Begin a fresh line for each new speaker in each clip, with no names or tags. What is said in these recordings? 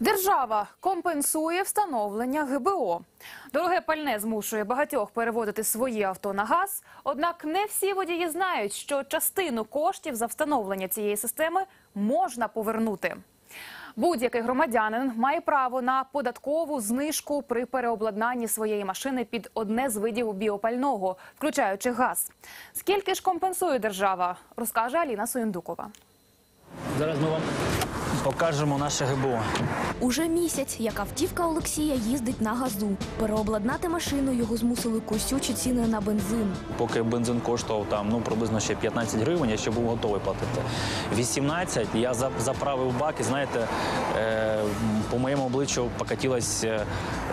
Держава компенсує встановлення ГБО. Дороге пальне змушує багатьох переводити свої авто на газ. Однак не всі водії знають, що частину коштів за встановлення цієї системи можна повернути. Будь-який громадянин має право на податкову знижку при переобладнанні своєї машини під одне з видів біопального, включаючи газ. Скільки ж компенсує держава, розкаже Аліна Соєндукова.
Зараз ми вам покажемо наше ГБО.
Уже місяць, як автівка Олексія їздить на газу. Переобладнати машину його змусили косючі ціни на бензин.
Поки бензин коштував там ну приблизно ще 15 гривень, я ще був готовий платити. 18 я заправив бак і знаєте, е, по моєму обличчю покатилась е,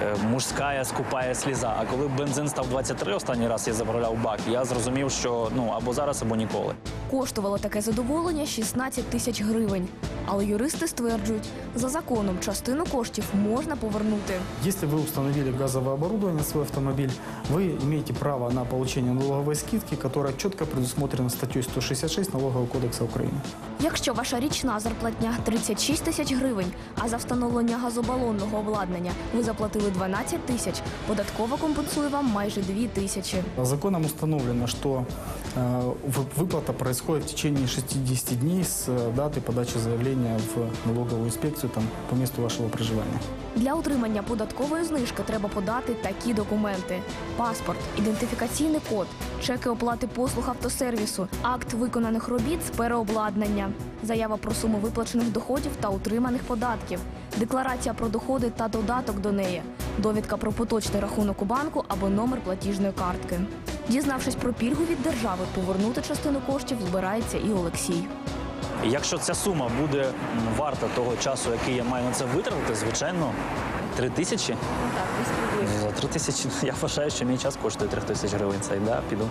е, мужська скупая сліза. А коли бензин став 23 останній раз я заправляв бак, я зрозумів, що ну або зараз, або ніколи.
Коштувало таке задоволення 16 тисяч гривень. Але юристи стверджують, за законом частину коштів можна повернути.
Если вы установили газовое оборудование на свой автомобиль, вы имеете право на получение налоговой скидки, которая четко предусмотрена статьей 166 Налогового кодекса Украины.
Якщо ваша річна зарплатня 36 тисяч гривень, а за встановлення газобалонного обладнання ви заплатили 12 тисяч, податкова компенсує вам майже 2 тисячі.
Законом установлено, что э, вы- выплата происходит в течение 60 дней с э, даты подачи заявления в налоговую инспекцию там, по месту вашего проживания.
Для отримання податкової знижки треба подати такі документи: паспорт, ідентифікаційний код, чеки оплати послуг автосервісу, акт виконаних робіт з переобладнання, заява про суму виплачених доходів та утриманих податків, декларація про доходи та додаток до неї, довідка про поточний рахунок у банку або номер платіжної картки. Дізнавшись про пільгу від держави, повернути частину коштів збирається і Олексій.
І Якщо ця сума буде варта того часу, який я маю на це витратити, звичайно, три тисячі. За три тисячі я вважаю, що мій час коштує 3 тисячі гривень. Це да, піду.